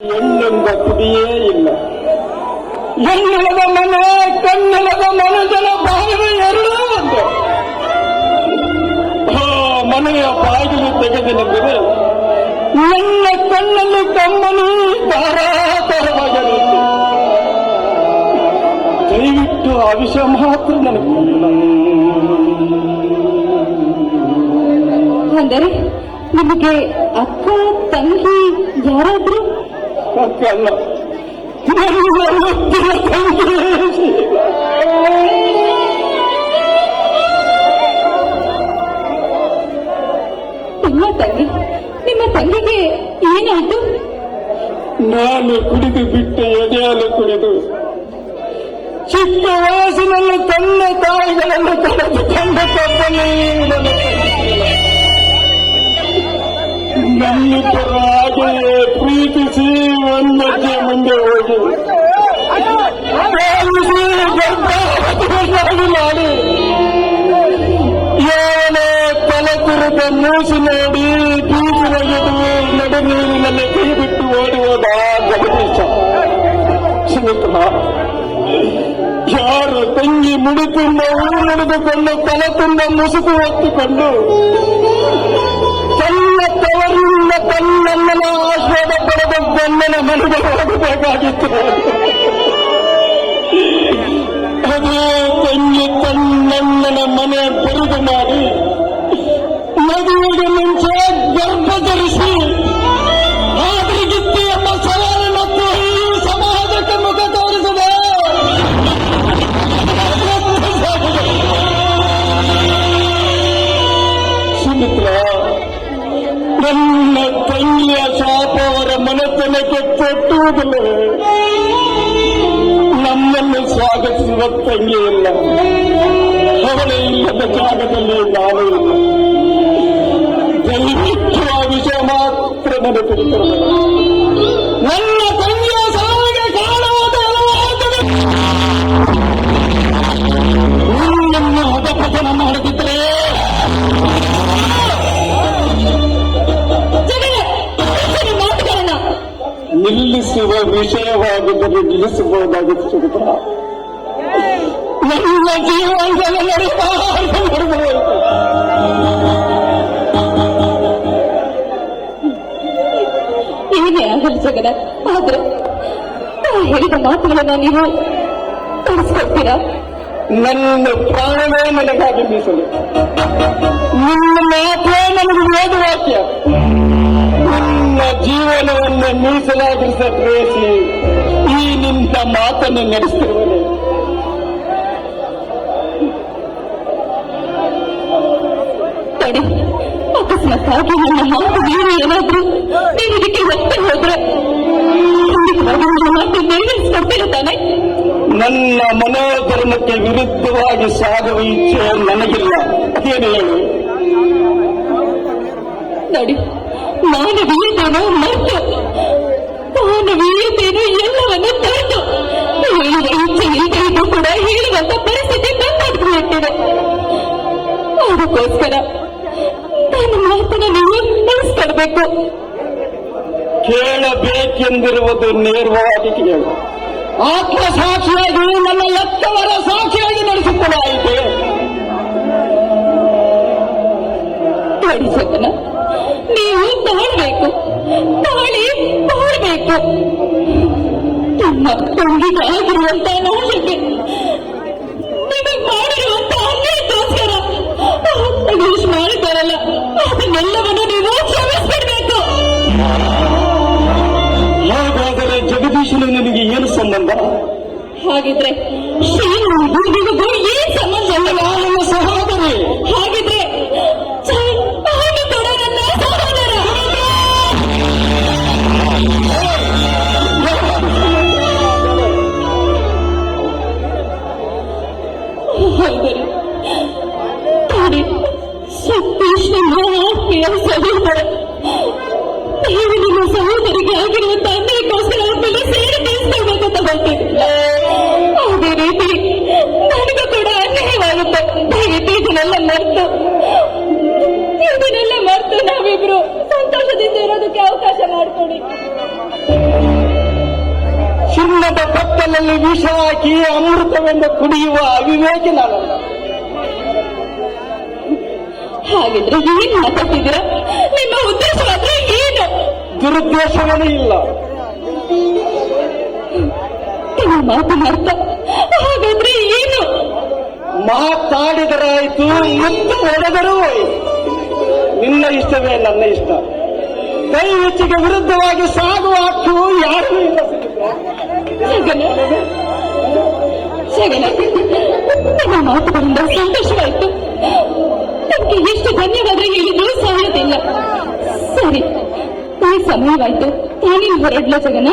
ಹೆಣ್ಣೆಂಬ ಕುಡಿಯೇ ಇಲ್ಲ. ಹೆಣ್ಣಿಲ್ಲದ ಮನೆ ಕಣ್ಣಿಲ್ಲದ ಮನುಜನ ಬಾಗಿಲು ಎರಡೂ ಒಂದು. ಆ ಮನೆಯ ಬಾಗಿಲು ತೆಗೆದನೆಂದರೆ ನನ್ನ ಕಣ್ಣಲ್ಲಿ ತಮ್ಮನು ಧಾರಾಕಾರವಾಗಲಿತ್ತು ದಯವಿಟ್ಟು ಆ ವಿಷಯ ಮಾತ್ರ ನನಗೆ ಅಂದರೆ ನಿಮಗೆ ಅಕ್ಕ, ತಂಗಿ ಯಾರಾದ್ರೂ ತಂಗಿ. ನಿಮ್ಮ ತಂಗಿ ನಿಮ್ಮ ತಂಗಿಗೆ ಏನಾಯ್ತು ನಾನು ಕುಡಿದು ಬಿಟ್ಟು ಎದೆಯನ್ನು ಕುಡಿದು ಚಿಕ್ಕ ವಯಸ್ಸಿನಲ್ಲಿ ತಂದೆ ತಾಯಿಗಳನ್ನು ಕಳೆದುಕೊಂಡ ತಪ್ಪನೇ. ನನ್ನಿಬ್ಬರ ಹಾಗೆಯೇ ಪ್ರೀತಿಸಿ ಒಂದಕ್ಕೆ ಮುಂದೆ ಹೋಗಿ ಪ್ರೇಮಿಸಿ ಗರ್ಭವತಿಯನ್ನಾಗಿ ಮಾಡಿ ಏನೇ ತಲೆ ತಿರುಗ ಮೂಸಿ ನೋಡಿ ಬೀದಿನಗೆದು ನಡು ನೀರಿನಲ್ಲಿ ಕೈ ಬಿಟ್ಟು ಓಡಿ ಹೋದ ಜಗದೀಶ ಸುಮಿತ್ರ ಯಾರು ತಂಗಿ ಮುಡಿ ತುಂಬ ಊರು ನಡೆದುಕೊಂಡು ತಲೆ ತುಂಬ ಮುಸುಕು ಹೊತ್ತುಕೊಂಡು ತನ್ನ ತವರಿಂದ ತನ್ನ ಆಶ್ವಾದ ಪಡೆದ ಗಂಡನ ಮನೆಗೆ ಹೋಗಬೇಕಾಗಿತ್ತು. ಅದೇ ತಂಗಿ ತನ್ನಣ್ಣನ ಮನೆ ಬರಿದು ಮಾಡಿ ಮದುವೆಗೆ ಮುಂಚೆ ಗರ್ಭ ಧರಿಸಿ ನನ್ನ ತಂಗಿಯ ಶಾಪ ಅವರ ಮನೆತನಕ್ಕೆ ಕೊಟ್ಟುವುದಿಲ್ಲ ನಮ್ಮನ್ನು ಸ್ವಾಗತಿಸುವ ತಂಗಿ ಇಲ್ಲ ಅವಳೇ ಇಲ್ಲದ ಜಾಗದಲ್ಲಿ ನಾನು ಇಲ್ಲ ವಿಷಯವಾಗಿದ್ದರೆ ನಿಲ್ಲಿಸಬಹುದಾಗಿತ್ತು ಸುಮಿತ್ರ ನನ್ನ ಜೀವನದಲ್ಲಿ ನಡೆಸಬಾರದು ನಡೆದೋಯ್ತು ಏನೇ ಆಗಲಿ ಜಗನ ಆದ್ರೆ ನಾ ಹೇಳಿದ ಮಾತುಗಳನ್ನ ನೀವು ತಿಳಿಸ್ಕೊಡ್ತೀರಾ ನನ್ನ ಪ್ರಾಣವೇ ನನಗಾಗಿ ಮೀಸಲು ನಿನ್ನ ಮಾತೇ ನನಗೆ ವೇದವಾಕ್ಯ ನಿನ್ನ ಜೀವನವನ್ನು ಮೀಸಲಾಗಿರಿಸ ಪ್ರಯತ್ನಿಸಿ ಮಾತನ್ನು ನಡೆಸ್ತಿರುವನೆ ತಡಿ ಅಕಸ್ಮಾತ್ತಾಗಿ ನನ್ನ ಮಾತು ಬೇರೆ ಏನಾದ್ರೂ ಇದಕ್ಕೆ ಒತ್ತೆ ಹೋದ್ರೆ ಮಾತು ನೆರವೇರಿಸ್ಕೊಡ್ತೀರ ತಾನೆ ನನ್ನ ಮನೋಧರ್ಮಕ್ಕೆ ವಿರುದ್ಧವಾಗಿ ಸಾಗುವ ಇಚ್ಛೆ ನನಗಿಲ್ಲ. ಏನು ಹೇಳು. ನೋಡಿ ಮಾನವೀಯತೆಯನ್ನು ಮತ್ತು ಮಾನವೀಯತೆಯನ್ನು ಎಲ್ಲವನ್ನು ತಂದು ಹೇಳುವ ಇಚ್ಛೆ ಕೂಡ ಹೇಳುವಂತ ಪರಿಸ್ಥಿತಿ ಬಂದಾಗ್ಬಿಟ್ಟಿದೆ ಅದಕ್ಕೋಸ್ಕರ ನಾನು ಮಾತನ್ನ ನೀವು ಕೇಳಬೇಕೆಂದಿರುವುದು ನೇರವಾಗಿ ಕೇಳು. ಆತ್ಮ ಸಾಕ್ಷಿಯಾಗಿ ನನ್ನ ಎತ್ತವರ ಸಾಕ್ಷಿಯಾಗಿ ನಡೆಸುತ್ತಲಾಯಿತು ನೋಡಿ ಸದನ ನೀವು ತಾಳ್ಬೇಕು, ತಾಳಿ ತಮ್ಮ ತಂಗಿಗೆ ಆಗಿರುವಂತ ನೋವಿಗೆ ನಿಮಗೆ ಮಾಡಿರುವಂತ ಅನ್ಯಕ್ಕೋಸ್ಕರ ಮಾಡಿದ್ದಾರಲ್ಲ ಅದನ್ನೆಲ್ಲವನ್ನು ನೀವು ಕ್ಷಮಿಸ್ಬಿಡ್ಬೇಕು ಹಾಗಾದರೆ ಜಗದೀಶನ ನಿಮಗೆ ಏನು ಸಂಬಂಧ? ಹಾಗಿದ್ರೆ ಶ್ರೀನಿಗೂ ಮಾತಾಡ್ಕೊಳ್ಳಿ ಚಿನ್ನದ ಪಕ್ಕದಲ್ಲಿ ವಿಷ ಹಾಕಿ ಅಮೃತವನ್ನು ಕುಡಿಯುವ ಅವಿವೇಕ ನಾನು ಹಾಗಿದ್ರೆ ಏನ್ ಮಾತಾಡ್ತಿದ್ದೀರ ನಿಮ್ಮ ಉದ್ದೇಶವಾದ್ರೆ ಏನು? ದುರುದ್ದೇಶವೇ ಇಲ್ಲ. ನೀವು ಮಾತನಾಡ್ತಾ ಹಾಗಾದ್ರೆ ಏನು? ಮಾತಾಡಿದರಾಯ್ತು ಮುತ್ತು ಹೊಡೆದರೂ ನಿನ್ನ ಇಷ್ಟವೇ ನನ್ನ ಇಷ್ಟ. ಕೈ ಹೆಚ್ಚಿಗೆ ವಿರುದ್ಧವಾಗಿ ಸಾಗುವ ಹಕ್ಕು ಯಾರಿಗೂ ಇಲ್ಲ ನಿಮ್ಮ ಮಾತುಗಳಿಂದ ಸಂತೋಷವಾಯಿತು ನಿಮ್ಗೆ ಎಷ್ಟು ಧನ್ಯವಾದ ಹೇಳಿದ್ರು ಇಲ್ಲ ಸರಿ ಈ ಸಮಯವಾಯ್ತು. ತಾನೇ ಹೊರಡ್ಲ ಜಗನ.